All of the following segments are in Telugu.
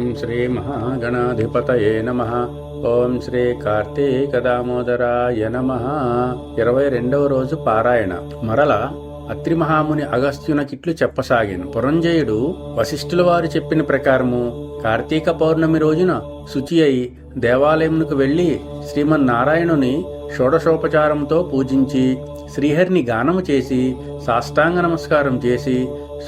ఓం శ్రీ మహాగణాధిపతయే నమ. ఓం శ్రీ కార్తీక దామోదరాయ నమ. ఇరవై రెండవ రోజు పారాయణ. మరల అత్రి మహాముని అగస్త్యునకిట్లు చెప్పసాగాను. పురంజయుడు వశిష్ఠుల వారు చెప్పిన ప్రకారము కార్తీక పౌర్ణమి రోజున శుచి అయి దేవాలయమునకు వెళ్ళి శ్రీమన్నారాయణుని షోడశోపచారంతో పూజించి శ్రీహరిని గానము చేసి సాష్టాంగ నమస్కారం చేసి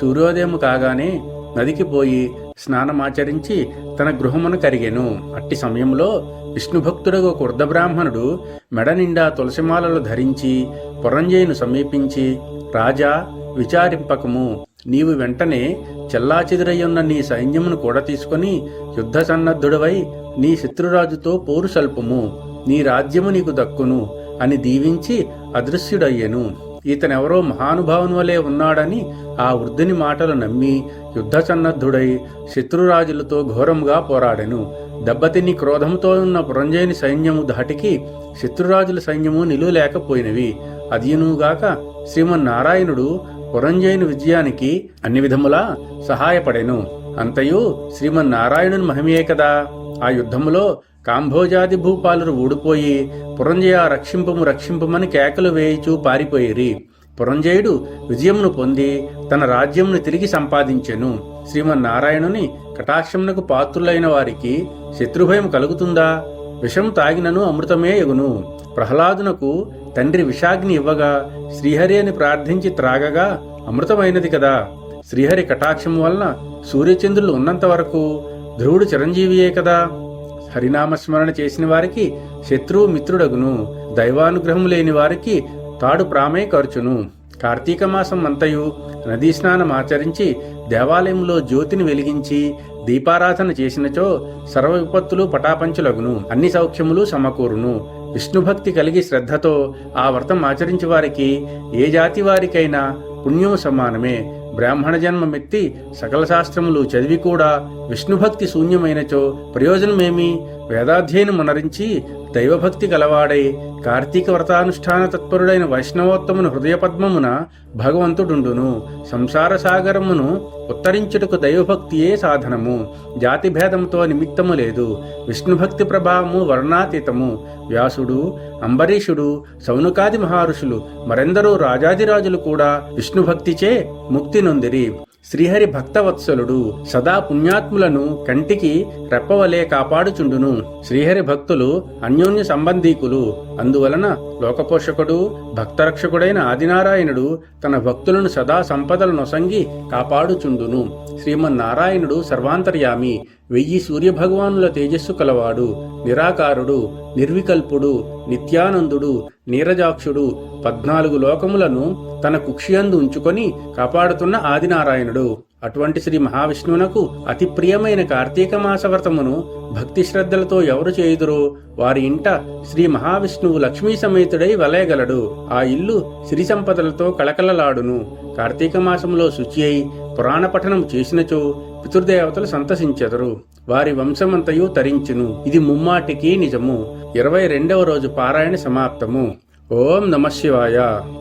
సూర్యోదయం కాగానే నదికి పోయి స్నానమాచరించి తన గృహమును కరిగెను. అట్టి సమయంలో విష్ణుభక్తుడగు కుర్దబ్రాహ్మణుడు మెడనిండా మెడ నిండా తులసిమాలలు ధరించి పురంజయును సమీపించి రాజా విచారింపకము. నీవు వెంటనే చెల్లాచెదురయ్యున్న నీ సైన్యమును కూడా తీసుకొని యుద్ధ సన్నద్ధుడవై నీ శత్రురాజుతో పోరు సల్పము. నీ రాజ్యము నీకు దక్కును అని దీవించి అదృశ్యుడయ్యెను. ఇతనెవరో మహానుభావుని వలె ఉన్నాడని ఆ వృద్ధుని మాటలు నమ్మి యుద్ధ సన్నద్ధుడై శత్రురాజులతో ఘోరంగా పోరాడెను. దెబ్బతిని క్రోధంతో ఉన్న పురంజయుని సైన్యము ధాటికి శత్రురాజుల సైన్యము నిలువలేకపోయినవి. అదియునుగాక శ్రీమన్నారాయణుడు పురంజయుని విజయానికి అన్ని విధములా సహాయపడెను. అంతయు శ్రీమన్నారాయణుని మహిమయే కదా. ఆ యుద్ధములో కాంభోజాది భూపాలురు ఊడిపోయి పురంజయ రక్షింపము రక్షింపమని కేకలు వేయిచూ పారిపోయిరి. పురంజయుడు విజయమును పొంది తన రాజ్యమును తిరిగి సంపాదించెను. శ్రీమన్నారాయణుని కటాక్షమునకు పాత్రులైన వారికి శత్రుభయం కలుగుతుందా? విషం తాగినను అమృతమే ఎగును. ప్రహ్లాదునకు తండ్రి విషాగ్ని ఇవ్వగా శ్రీహరి అని ప్రార్థించి త్రాగగా అమృతమైనది కదా. శ్రీహరి కటాక్షం వలన సూర్యచంద్రులు ఉన్నంత వరకు ధ్రువుడు చిరంజీవియే కదా. హరినామస్మరణ చేసిన వారికి శత్రువు మిత్రుడగును. దైవానుగ్రహం లేని వారికి తాడు ప్రామే ఖర్చును కార్తీక మాసం అంతయు నదీ స్నానం ఆచరించి దేవాలయంలో జ్యోతిని వెలిగించి దీపారాధన చేసినచో సర్వ విపత్తులు పటాపంచులగును. అన్ని సౌఖ్యములు సమకూరును. విష్ణుభక్తి కలిగి శ్రద్ధతో ఆ వ్రతం ఆచరించి వారికి ఏ జాతి వారికైనా పుణ్యం సమానమే. బ్రాహ్మణ జన్మమెత్తి సకల శాస్త్రములు చదివి కూడా విష్ణుభక్తి శూన్యమైనచో ప్రయోజనమేమి? వేదాధ్యయనం మనరించి దైవభక్తి గలవాడై కార్తీక వ్రతానుష్ఠాన తత్పరుడైన వైష్ణవోత్తమును హృదయపద్మమున భగవంతుడుండును. సంసార సాగరమును ఉత్తరించుటకు దైవభక్తియే సాధనము. జాతి భేదంతో నిమిత్తము లేదు. విష్ణుభక్తి ప్రభావము వర్ణాతీతము. వ్యాసుడు అంబరీషుడు సౌనుకాది మహర్షులు మరెందరో రాజాదిరాజులు కూడా విష్ణుభక్తిచే ముక్తి నొందిరి. శ్రీహరి భక్తవత్సలుడు సదా పుణ్యాత్ములను కంటికి రెప్పవలే కాపాడుచుండును. శ్రీహరి భక్తులు అన్యోన్య సంబంధీకులు. అందువలన లోకపోషకుడు భక్తరక్షకుడైన ఆదినారాయణుడు తన భక్తులను సదా సంపదలు నొసంగి కాపాడుచుండును. శ్రీమన్నారాయణుడు సర్వాంతర్యామి వెయ్యి సూర్యభగవానుల తేజస్సు కలవాడు నిరాకారుడు నిర్వికల్పుడు నిత్యానందుడు నీరజాక్షుడు పద్నాలుగు లోకములను తన కుక్షియందు ఉంచుకొని కాపాడుతున్న ఆదినారాయణుడు. అటువంటి శ్రీ మహావిష్ణువునకు అతి ప్రియమైన కార్తీక మాస వ్రతమును భక్తి శ్రద్ధలతో ఎవరు చేయుదురో వారి ఇంట శ్రీ మహావిష్ణువు లక్ష్మీ సమేతుడై వలయగలడు ఆ ఇల్లు సిరి సంపదలతో కళకళలాడును. కార్తీక మాసంలో శుచి అయి పురాణ పఠనం చేసినచో పితృదేవతలు సంతసించెదరు. వారి వంశమంతయు తరించును. ఇది ముమ్మాటికి నిజము. ఇరవై రెండవ రోజు పారాయణ సమాప్తము. ఓం నమ శివాయ.